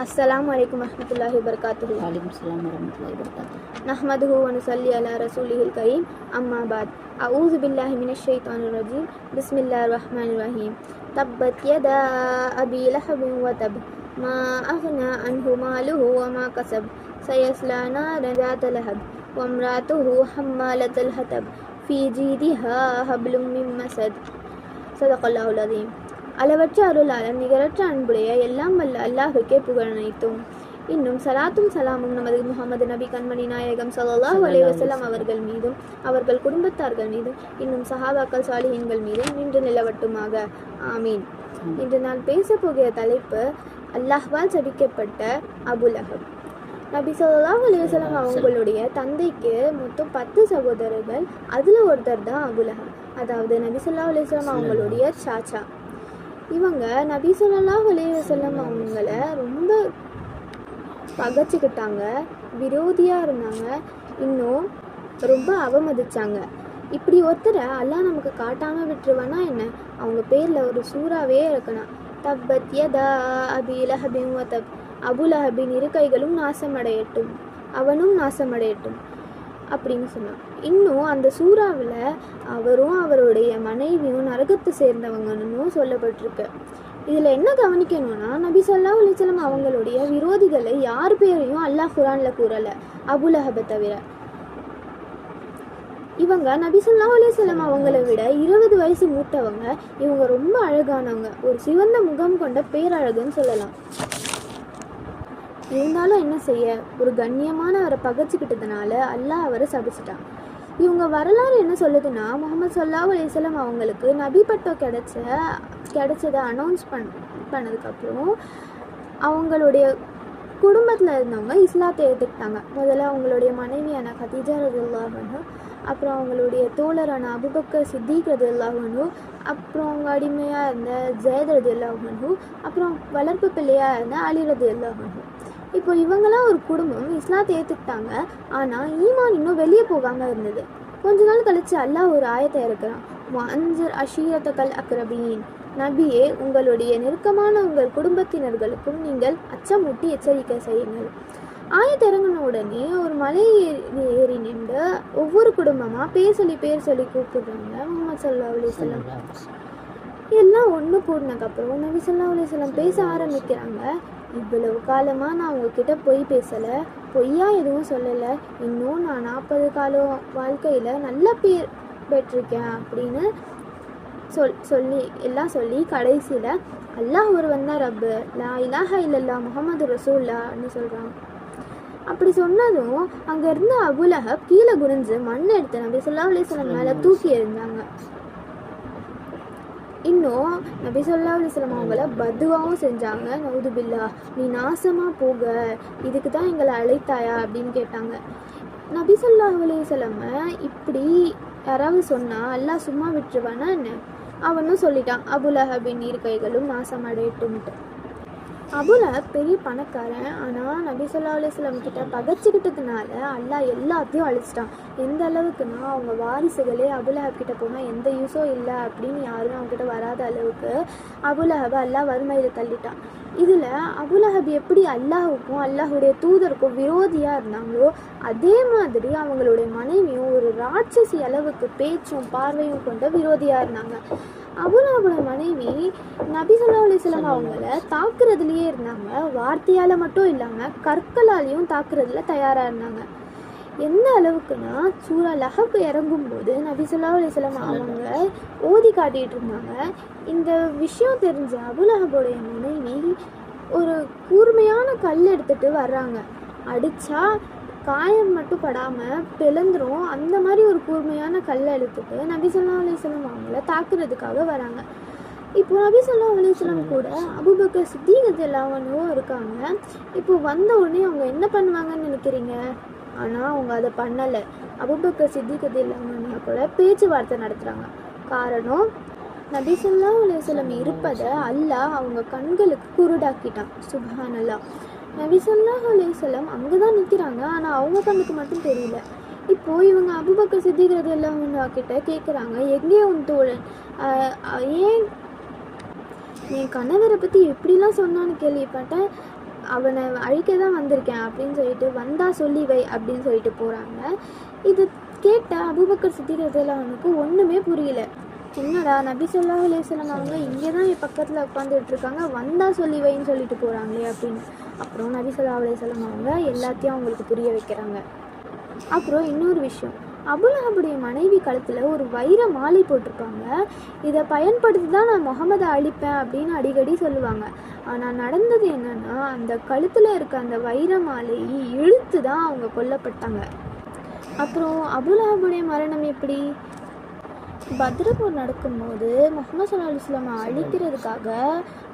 السلام عليكم ورحمة الله وبركاته وعليكم السلام ورحمة الله وبركاته نحمده ونصلي على رسوله الكريم أما بعد أعوذ بالله من الشيطان الرجيم بسم الله الرحمن الرحيم تبت يدا أبي لحب وتب ما أغنى عنه ماله وما كسب سيصلى نارا ذات لهب وامرأته حمالة الحطب في جيدها حبل من مسد صدق الله العظيم அளவற்ற அருளாளர் நிகரற்ற அன்புடைய எல்லாம் வல்ல அல்லாஹுக்கே புகழ் அனைத்தும். இன்னும் சலாத்தும் சலாமும் நமது முகமது நபி கண்மணி நாயகம் ஸல்லல்லாஹு அலைஹி வஸல்லம் அவர்கள் மீதும் அவர்கள் குடும்பத்தார்கள் மீதும் இன்னும் சஹாபாக்கள் சாலிஹீன்கள் மீதும் நின்று நிலவட்டுமாக. ஆமீன். இன்று நான் பேசப் போகிற தலைப்பு அல்லாஹ்வால் சபிக்கப்பட்ட அபுலஹப் நபி ஸல்லல்லாஹு அலைஹி வஸல்லம் அவங்களுடைய தந்தைக்கு மொத்தம் பத்து சகோதரர்கள் அதில் ஒருத்தர் தான் அபுலஹப் அதாவது நபி ஸல்லல்லாஹு அலைஹி வஸல்லம் அவங்களுடைய சாச்சா. இவங்க நபி ஸல்லல்லாஹு அலைஹி வஸல்லம் அவங்கள ரொம்ப பகைச்சிக்கிட்டாங்க விரோதியாக இருந்தாங்க இன்னும் ரொம்ப அவமதிச்சாங்க. இப்படி ஒருத்தரை அல்லாஹ் நமக்கு காட்டாமல் விட்டுருவானா என்ன? அவங்க பேரில் ஒரு சூறாவே இருக்கணும். தப்பத் யதா அபி லஹபின் தப் அபுலஹபின் இரு கைகளும் நாசமடையட்டும் அவனும் நாசமடையட்டும் அப்படின்னு சொன்னான். இன்னும் அந்த சூறாவில் அவரும் அவருடைய மனைவியும் நரகத்தை சேர்ந்தவங்கன்னு சொல்லப்பட்டிருக்கு. இதில் என்ன கவனிக்கணும்னா நபி சொல்லா உலிச்சலம் அவங்களுடைய விரோதிகளை யார் பேரையும் அல்லாஹ் குரானில் கூறலை. அபுலஹபை தவிர. இவங்க நபி சொல்லா அவங்களை அவங்கள விட இருபது வயசு மூத்தவங்க. இவங்க ரொம்ப அழகானவங்க. ஒரு சிவந்த முகம் கொண்ட பேரழகுன்னு சொல்லலாம். இருந்தாலும் என்ன செய்ய? ஒரு கண்ணியமான அவரை பகைச்சிக்கிட்டதுனால அல்லாஹ் அவரை சபிச்சிட்டான். இவங்க வரலாறு என்ன சொல்லுதுன்னா முகமது சல்லாஹ் அலிசலம் அவங்களுக்கு நபி பட்டம் கிடச்ச கிடச்சதை அனௌன்ஸ் பண் பண்ணதுக்கப்புறம் அவங்களுடைய குடும்பத்தில் இருந்தவங்க இஸ்லாத்தை ஏற்றுக்கிட்டாங்க முதல்ல அவங்களுடைய மனைவியான கதீஜா ரதுல்லாஹனு அப்புறம் அவங்களுடைய தோழரான அபுபக்கர் சித்திக் ரதுல்லாஹனு அப்புறம் அவங்க அடிமையாக இருந்த ஜெயத் ரதுல்லாஹனு அப்புறம் வளர்ப்பு பிள்ளையாக இருந்த அலி ரதுல்லாஹனு இப்போ இவங்களாம் ஒரு குடும்பம் இஸ்லாத்தை ஏற்றுக்கிட்டாங்க ஆனால் ஈமான் இன்னும் வெளியே போகாமல் இருந்தது. கொஞ்ச நாள் கழிச்சு அல்லாஹ் ஒரு ஆயத்தை இருக்கிறான் அஞ்சர் அஷீரத்தக்கல் அக்ரபீன். நபியே உங்களுடைய நெருக்கமான உங்கள் குடும்பத்தினர்களுக்கும் நீங்கள் அச்சமூட்டி எச்சரிக்கை செய்யுங்கள். ஆயத்தை இறங்கின உடனே ஒரு மலை ஏறி ஏறி நின்று ஒவ்வொரு குடும்பமாக பேர் சொல்லி பேர் சொல்லி கூப்பிடுறாங்க முகமது சல்லா அலிஸ்லாம் எல்லாம் ஒன்று கூடினதுக்கப்புறம் நபி சொல்லா அலிஸ்லாம் பேச ஆரம்பிக்கிறாங்க. இவ்வளவு காலமாக நான் உங்ககிட்ட பொய் பேசலை. பொய்யா எதுவும் சொல்லலை. இன்னும் நான் நாற்பது காலம் வாழ்க்கையில் நல்ல பேர் பெற்றிருக்கேன் அப்படின்னு சொல் சொல்லி எல்லாம் சொல்லி கடைசியில் அல்லாஹ் ஒருவன் தான் ரப்பு. லா இலாஹா இல்லல்லா முகமது ரசூல்லான்னு சொல்கிறாங்க அப்படி சொன்னதும் அங்கே இருந்த அபுலஹப் கீழே குனிஞ்சு மண் எடுத்து நபி சொல்லா அலிஸ்லாம் மேலே தூக்கி இருந்தாங்க இன்னும் நபி சொல்லா அலிஸ்லாம் அவங்கள பதுவாகவும் செஞ்சாங்க. நவுதுபில்லா நீ நாசமாக போக இதுக்கு தான் எங்களை அழைத்தாயா? அப்படின்னு கேட்டாங்க. நபி சொல்லா அலிஸ்லாம இப்படி யாராவது சொன்னால் எல்லாம் சும்மா விட்டுருவானா என்ன? அவனும் சொல்லிட்டான். அபுலஹபின் நீர் கைகளும் நாசம் அபுல பெரிய பணக்காரன். ஆனால் நபி சொல்லா அலிஸ்லாம் கிட்ட பகச்சிக்கிட்டதுனால அல்லாஹ் எல்லாத்தையும் அழிச்சிட்டான். எந்த அளவுக்குன்னா அவங்க வாரிசுகளே அபுலஹப் கிட்ட போனால் எந்த யூஸும் இல்லை அப்படின்னு யாரும் அவங்ககிட்ட வராத அளவுக்கு அபுலஹப் அல்லாஹ் வறுமையில் தள்ளிட்டான். இதில் அபுலஹப் எப்படி அல்லாஹுக்கும் அல்லாஹுடைய தூதருக்கும் விரோதியாக இருந்தாங்களோ அதே மாதிரி அவங்களுடைய மனைவியும் ஒரு ராட்சசி அளவுக்கு பேச்சும் பார்வையும் கொண்ட விரோதியாக இருந்தாங்க. அபுலஹபோட மனைவி நபி சொல்லா அலிஸ்லாம் அவங்கள தாக்குறதுலயே இருந்தாங்க. வார்த்தையால் மட்டும் இல்லாமல் கற்களாலையும் தாக்குறதுல தயாராக இருந்தாங்க. எந்த அளவுக்குன்னா சூறா லஹப் இறங்கும்போது நபி சொல்லா அலிஸ்லாம் அவங்க ஓதி காட்டிகிட்டு இருந்தாங்க. இந்த விஷயம் தெரிஞ்ச அபுலஹபோடைய மனைவி ஒரு கூர்மையான கல் எடுத்துட்டு வர்றாங்க. அடித்தா காயம் மட்டும் படாமல் பிளந்துரும். அந்த மாதிரி ஒரு கூர்மையான கல்லை எடுத்துட்டு நபி சொல்லா அலிஸ்லாம் அவங்கள தாக்குறதுக்காக வராங்க. இப்போ நபி சொல்லா அலிஸ்லாம் கூட அபுபக்கர் சித்தீகத்து எல்லாவனும் இருக்காங்க. இப்போ வந்த உடனே அவங்க என்ன பண்ணுவாங்கன்னு நினைக்கிறீங்க? ஆனால் அவங்க அதை பண்ணலை. அபுபக்கர் சித்திகத்து இல்லாமன்னா கூட பேச்சுவார்த்தை நடத்துகிறாங்க காரணம் நபி சொல்லா அலிஸ்லம் இருப்பதை அல்லாஹ் அவங்க கண்களுக்கு குருடாக்கிட்டான். சுப்ஹான் அல்லாஹ் நபி அலையம் அங்கே தான் நிற்கிறாங்க ஆனால் அவங்க கண்ணுக்கு மட்டும் தெரியல. இப்போது இவங்க அபுபக்க சித்திகிறது எல்லாம் கிட்ட கேட்குறாங்க எங்கே உன் தோழன்? ஏன் என் கணவரை பற்றி எப்படிலாம் சொன்னான்னு கேள்விப்பட்டேன். அவனை அழிக்க தான் வந்திருக்கேன் அப்படின்னு சொல்லிட்டு வந்தா சொல்லி வை அப்படின்னு சொல்லிட்டு போகிறாங்க இது கேட்ட அபூபக்கர் சித்திகத்தில் அவனுக்கு ஒன்றுமே புரியல. என்னடா நபி ஸல்லல்லாஹு அலேசலம் அவங்க இங்கே தான் என் பக்கத்தில் உட்காந்துட்டு இருக்காங்க. வந்தா சொல்லி வைன்னு சொல்லிட்டு போகிறாங்களே அப்படின்னு. அப்புறம் நபி ஸல்லல்லாஹு அலைஹி அவங்க எல்லாத்தையும் அவங்களுக்கு புரிய வைக்கிறாங்க. அப்புறம் இன்னொரு விஷயம். அபுலஹபுடைய மனைவி கழுத்தில் ஒரு வைர மாலை போட்டிருப்பாங்க. இதை பயன்படுத்தி தான் நான் முகமதை அழிப்பேன் அப்படின்னு அடிக்கடி சொல்லுவாங்க. ஆனால் நடந்தது என்னன்னா அந்த கழுத்தில் இருக்க அந்த வைர மாலையை இழுத்து தான் அவங்க கொல்லப்பட்டாங்க. அப்புறம் அபுலஹபுடைய மரணம் எப்படி? பத்ரபூர் நடக்கும்போது முகமது சல்லா அலுவலாமை அழிக்கிறதுக்காக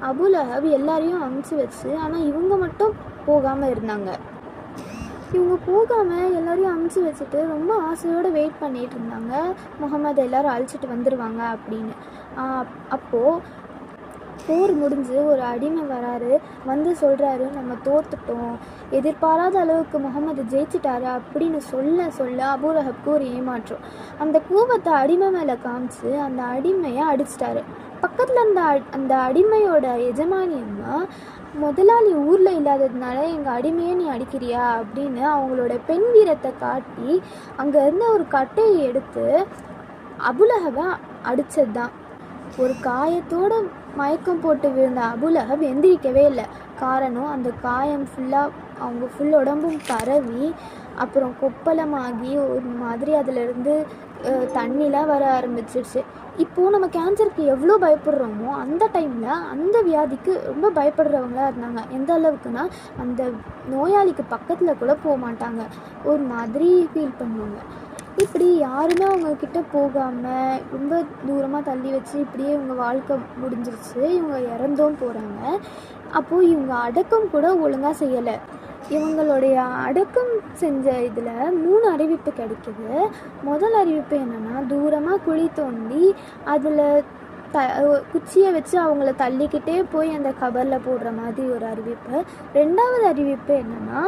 அபுலஹப் எல்லாரையும் அமுச்சு வச்சு ஆனால் இவங்க மட்டும் போகாமல் இருந்தாங்க. இவங்க போகாமல் எல்லாரையும் அமுச்சு வச்சுட்டு ரொம்ப ஆசையோடு வெயிட் பண்ணிட்டு இருந்தாங்க. முகமது எல்லாரும் அழிச்சிட்டு வந்துடுவாங்க அப்படின்னு. அப்போது போர் முடிஞ்சு ஒரு அடிமை வராரு வந்து சொல்கிறாரு நம்ம தோத்துட்டோம். எதிர்பாராத அளவுக்கு முகமது ஜெயிச்சிட்டாரு? அப்படின்னு சொல்ல சொல்ல அபூரஹப்க்கு ஒரு ஏமாற்றம். அந்த கூவத்தை அடிமை மேலே காமிச்சு அந்த அடிமையை அடிச்சிட்டாரு. பக்கத்தில் அந்த அ- அந்த அடிமையோட எஜமானி அம்மா முதலாளி ஊரில் இல்லாததுனால எங்கள் அடிமையை நீ அடிக்கிறியா? அப்படின்னு அவங்களோட பெண் வீரத்தை காட்டி அங்கே இருந்த ஒரு கட்டையை எடுத்து அபுலகவை அடித்தது தான் ஒரு காயத்தோட மயக்கம் போட்டு விழுந்த அபுலகப் எந்திரிக்கவே இல்லை. காரணம் அந்த காயம் ஃபுல்லாக அவங்க ஃபுல் உடம்பும் பரவி அப்புறம் கொப்பளமாகி ஒரு மாதிரி அதிலிருந்து தண்ணிலாம் வர ஆரம்பிச்சிருச்சு. இப்போது நம்ம கேன்சருக்கு எவ்வளோ பயப்படுறோமோ அந்த டைமில் அந்த வியாதிக்கு ரொம்ப பயப்படுறவங்களாக இருந்தாங்க. எந்த அளவுக்குன்னா அந்த நோயாளிக்கு பக்கத்தில் கூட போக மாட்டாங்க. ஒரு மாதிரி ஃபீல் பண்ணுவாங்க. இப்படி யாருமே அவங்கக்கிட்ட போகாமல் ரொம்ப தூரமாக தள்ளி வச்சு இப்படியே இவங்க வாழ்க்கை முடிஞ்சிருச்சு. இவங்க இறந்தும் போகிறாங்க அப்போது இவங்க அடக்கம் கூட ஒழுங்காக செய்யலை. இவங்களுடைய அடக்கம் செஞ்ச இதில் மூணு அறிவிப்பு கிடைக்குது. முதல் அறிவிப்பு என்னென்னா தூரமாக குழி தோண்டி அதில் த குச்சியை வச்சு அவங்கள தள்ளிக்கிட்டே போய் அந்த கபரில் போடுற மாதிரி ஒரு அறிவிப்பு. ரெண்டாவது அறிவிப்பு என்னென்னா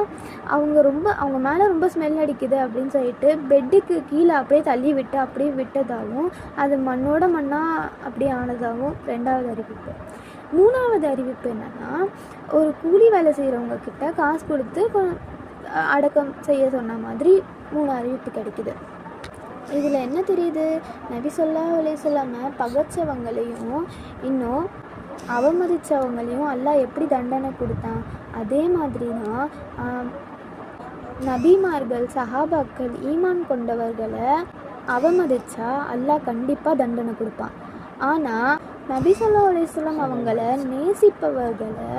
அவங்க ரொம்ப அவங்க மேலே ரொம்ப ஸ்மெல் அடிக்குது அப்படின்னு சொல்லிட்டு பெட்டுக்கு கீழே அப்படியே தள்ளி விட்டு அப்படியே விட்டதாகவும் அது மண்ணோட மண்ணாக அப்படியே ஆனதாகவும் ரெண்டாவது அறிவிப்பு. மூணாவது அறிவிப்பு என்னென்னா ஒரு கூலி வேலை செய்கிறவங்க கிட்ட காசு கொடுத்து அடக்கம் செய்ய சொன்ன மாதிரி மூணு அறிவிப்பு கிடைக்குது. இதில் என்ன தெரியுது? நபி சொல்லா சொல்லாமல் பகச்சவங்களையும் இன்னும் அவமதித்தவங்களையும் அல்லாஹ் எப்படி தண்டனை கொடுத்தான்? அதே மாதிரி தான் நபிமார்கள் சஹாபாக்கள் ஈமான் கொண்டவர்களை அவமதிச்சா அல்லாஹ் கண்டிப்பாக தண்டனை கொடுப்பான். ஆனால் நபி சொல்லா அலிஸ்லாம் அவங்கள நேசிப்பவர்களை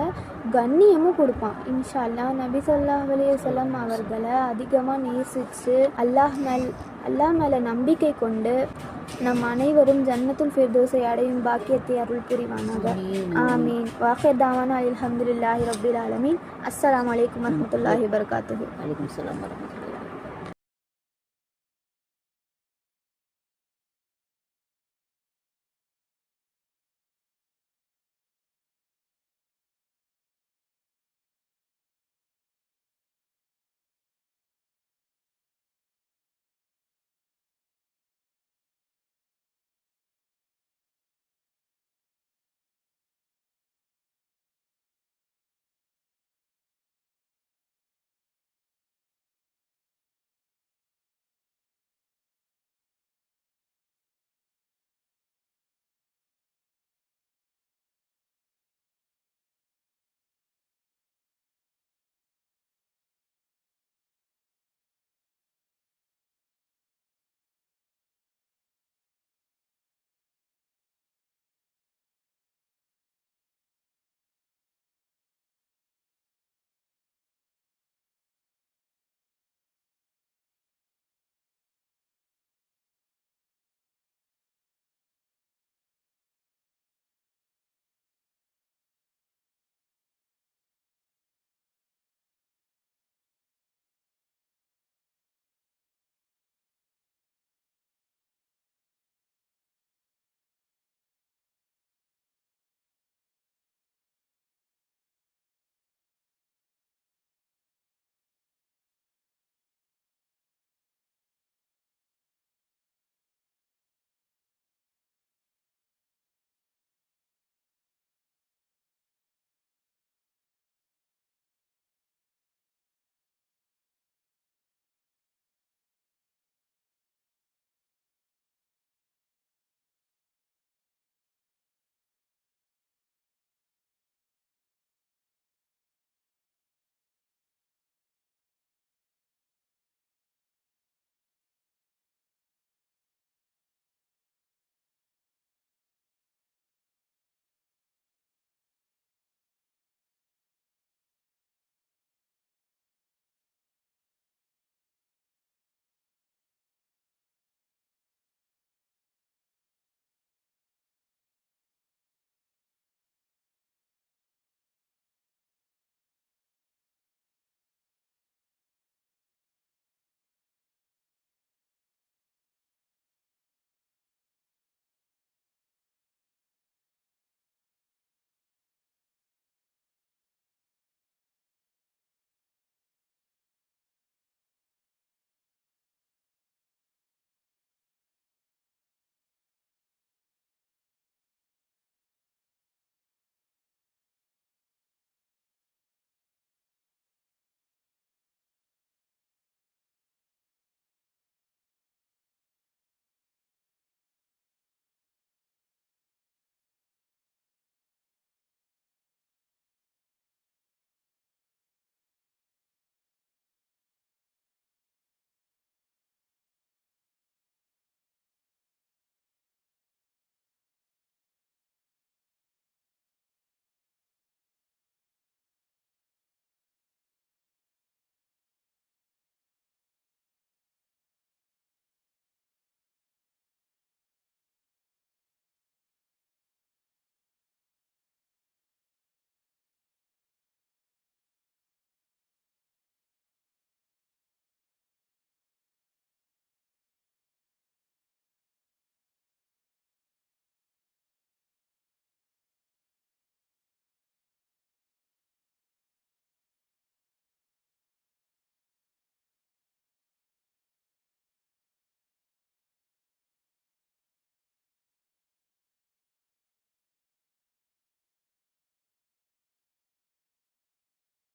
கண்ணியமும் கொடுப்பான். இன்ஷா அல்லாஹ் நபி சொல்லா அலிஸ்லாம் அவர்களை அதிகமாக நேசித்து அல்லாஹ் மேல் அல்லாஹ் மேலே நம்பிக்கை கொண்டு நம் அனைவரும் ஜன்னத்துல் ஃபிர்தோஸை அடையும் பாக்கியத்தை அருள் புரிவானாக. ஆமீன். வாஹிர் தாவானா அல்ஹம்துலில்லாஹி ரபில் ஆலமீன். அஸ்ஸலாமு அலைக்கும் வரஹ்மத்துல்லாஹி வபரகாத்துஹு. வலைக்கம் சலாம் வரமத்துல்லாஹி